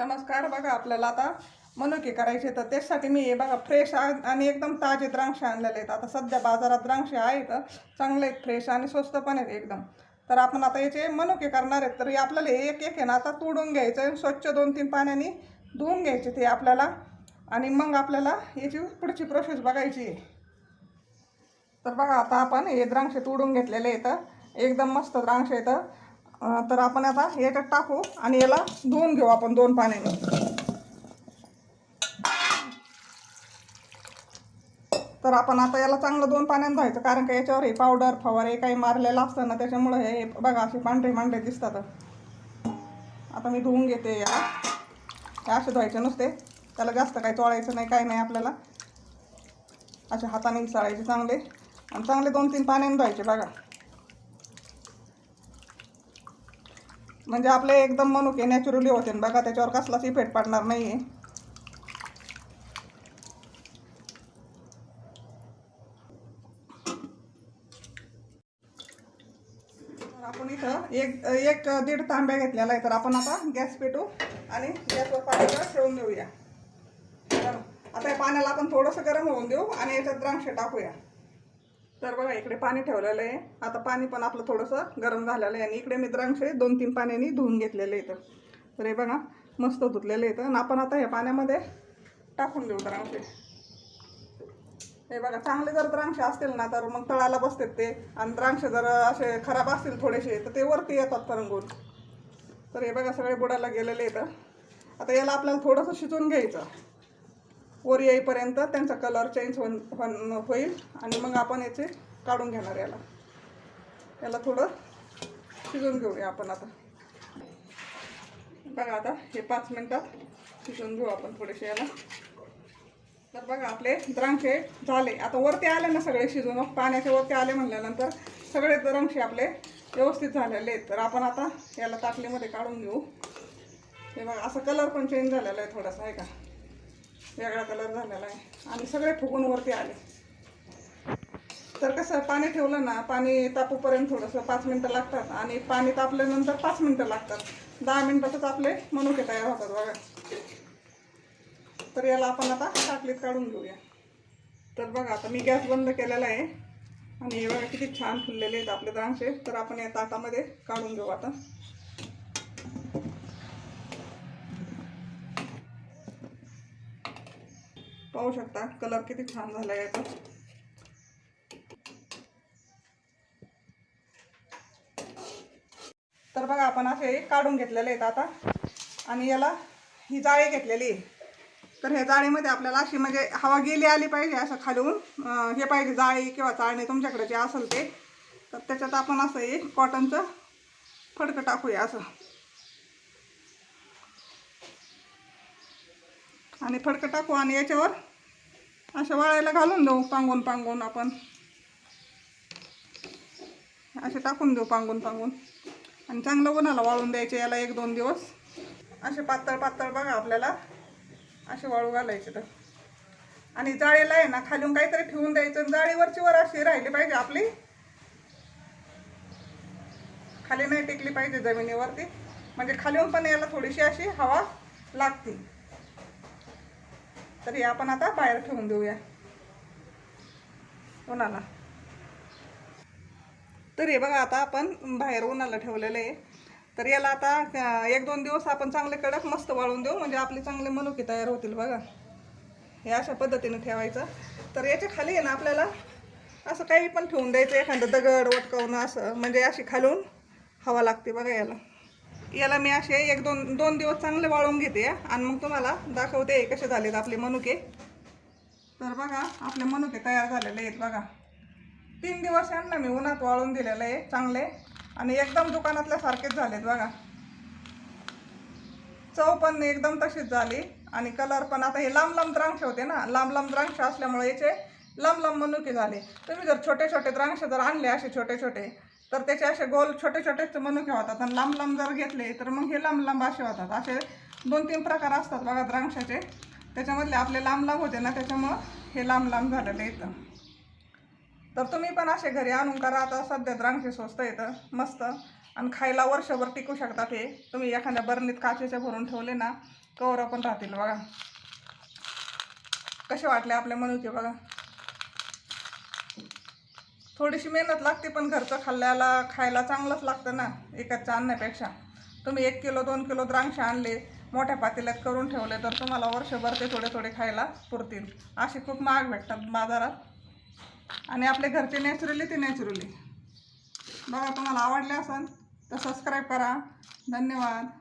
नमस्कार बघा आपल्याला आता. मनुके करायचे तर त्यासाठी मी हे बघा फ्रेश आणि एकदम ताजे द्राक्षे आणलेले आहेत. आता सध्या बाजारात द्राक्षे आहेत. चांगले आहेत फ्रेश आणि स्वस्त पण आहेत एकदम. तर आपण आता याचे मनुके करणार आहेत. तर हे आपल्याला एक एक आहे ना आता तोडून घ्यायचं आहे. स्वच्छ दोन तीन पाण्याने धुवून घ्यायचे ते आपल्याला. आणि मग आपल्याला याची पुढची प्रोसेस बघायची आहे. तर बघा आता आपण हे द्राक्ष तोडून घेतलेले आहेत. एकदम मस्त द्राक्ष आहेत. तर आपण आता याच्यात टाकू आणि याला धुवून घेऊ आपण दोन पाण्याने. तर आपण आता याला चांगलं दोन पाण्याने धुवायचं कारण का याच्यावर हे पावडर फवारे काही मारलेलं असतं ना त्याच्यामुळं हे बघा असे पांढरे पांढरे दिसतात. आता मी धुवून घेते याला. हे असे धुवायचे नुसते. त्याला जास्त काही चोळायचं नाही काही नाही आपल्याला. असे हाताने चाळायचे चांगले. आणि चांगले दोन तीन पाण्याने धुवायचे बघा. म्हणजे आपले एकदम मनुके नॅचरली होते. बघा त्याच्यावर कसलाच इफेक्ट पडणार नाही आहे तर आपण इथं एक एक दीड तांब्या घेतलेला आहे. तर आपण आता गॅस पेटू आणि गॅसवर पाणी ठेवून देऊया. आता या पाण्याला आपण थोडंसं गरम होऊन देऊ आणि याच्यात द्राक्ष टाकूया. तर बघा इकडे पाणी ठेवलेलं आहे. आता पाणी पण आपलं थोडंसं गरम झालेलं आहे आणि इकडे मी द्राक्षे दोन तीन पाण्याने धुवून घेतलेले आहेत. तर हे बघा मस्त धुतलेले आहेत. आणि आपण आता ह्या पाण्यामध्ये टाकून देऊ द्राक्षे हे बघा चांगले जर द्राक्ष असतील ना तर मग तळाला बसतात ते. आणि द्राक्ष जर असे खराब असतील थोडेसे तर ते वरती येतात तरंगून तर हे बघा सगळे बुडाला गेलेले इथं आता याला आपल्याला थोडंसं शिजवून घ्यायचं. वर येईपर्यंत त्यांचा कलर चेंज होऊन होईल. आणि मग आपण याचे काढून घेणार याला. याला थोडं शिजून घेऊया आपण आता. बघा आता हे पाच मिनटात शिजवून घेऊ आपण थोडेसे याला. तर बघा आपले द्रांक्षे झाले. आता वरती आले ना सगळे शिजून. पाण्याच्या वरती आले म्हणल्यानंतर सगळे द्रांक्षे आपले व्यवस्थित झालेले आहेत. तर आपण आता याला ताटलीमध्ये काढून घेऊ. हे बघा असं कलर पण चेंज झालेला आहे थोडासा आहे का? वेगळा कलर झालेला आहे. आणि सगळे फुगून वरती आले. तर कसं पाणी ठेवलं ना पाणी तापूपर्यंत थोडंसं पाच मिनटं लागतात. आणि पाणी तापल्यानंतर पाच मिनटं लागतात. दहा मिनटातच आपले मनुके तयार होतात बघा. तर याला आपण आता टाकलीत काढून घेऊया. तर बघा आता मी गॅस बंद केलेला आहे. आणि हे बघा किती छान फुललेले आहेत आपले द्राक्षे. तर आपण या ताटामध्ये काढून घेऊ आता. पाहू शकता. कलर किती छान झाला आहे याचा. तर बघा आपण असे काढून घेतलेले आहेत आता. आणि याला ही जाळी घेतलेली आहे. तर ह्या जाळीमध्ये आपल्याला अशी म्हणजे हवा गेली आली पाहिजे असं खालून. हे पाहिजे जाळी किंवा चाळणी तुमच्याकडे जे असेल ते. तर त्याच्यात आपण असं एक कॉटनचं फडकं टाकूया असं. आणि फडकं टाकू आणि याच्यावर अशा वाळायला घालून देऊ पांगून पांगून आपण. असे टाकून देऊ पांगून पांगून. आणि चांगलं उन्हाला वाळून द्यायचे याला एक दोन दिवस. असे पातळ पातळ बघा आपल्याला. असे वाळू घालायचे तर. आणि जाळीला आहे ना खालून काहीतरी ठेवून द्यायचं आणि जाळीवरची वर अशी राहिली पाहिजे आपली. खाली नाही टेकली पाहिजे जमिनीवरती. म्हणजे खालून पण याला थोडीशी अशी हवा लागते. तर हे आपण आता बाहेर ठेवून देऊया. उन्हाला. तर हे बघा आता आपण बाहेर उन्हाला ठेवलेलं आहे. तर याला आता एक दोन दिवस आपण चांगले कडक मस्त वाळून देऊ म्हणजे आपले चांगले मनुके तयार होतील बघा. हे अशा पद्धतीने ठेवायचं. तर याच्या खाली आहे ना आपल्याला असं काही पण ठेवून द्यायचं एखादं दगड वटकावून असं म्हणजे अशी खालून हवा लागते बघा याला. याला मी असे एक दोन दोन दिवस चांगले वाळून घेते आणि मग तुम्हाला दाखवते कसे झालेत आपले मनुके. तर बघा आपले मनुके तयार झालेले आहेत बघा. तीन दिवस यांना मी उन्हात वाळून दिलेलं आहे चांगले. आणि एकदम दुकानातल्या सारखेच झालेत बघा. चव पण एकदम तशीच झाली. आणि कलर पण आता हे लांब लांब द्रांक्ष होते ना. लांब लांब द्रांक्ष असल्यामुळे याचे लांब लांब मनुके झाले. तुम्ही जर छोटे छोटे द्रांक्ष जर आणले असे छोटे छोटे तर त्याचे असे गोल छोटे छोटेच मनुके होतात. आणि लांब लांब जर घेतले तर मग हे लांब लांब असे होतात. असे दोन तीन प्रकार असतात बघा द्राक्षाचे. त्याच्यामधले आपले लांब लांब होते ना त्याच्यामुळं हे लांब लांब झालेले येतं तर तुम्ही पण असे घरी आणून करा. आता सध्या द्राक्षे स्वस्त येतं मस्त. आणि खायला वर्षभर टिकू शकतात हे. तुम्ही एखाद्या बरणीत काचेच्या भरून ठेवले ना कवर पण राहतील बघा. कसे वाटले आपले मनुके बघा. थोडीशी मेहनत लागते पण घरचं खाल्ल्याला खायला चांगलंच लागतं ना एकाच्या आणण्यापेक्षा. तुम्ही एक किलो दोन किलो द्राक्ष आणले मोठ्या पातेल्यात करून ठेवले तर तुम्हाला वर्षभर ते थोडे थोडे खायला पुरतील. असे खूप महाग भेटतात बाजारात. आणि आपले घरचे नॅचरली ते नॅचरली. बघा तुम्हाला आवडले असेल तर सबस्क्राईब करा. धन्यवाद.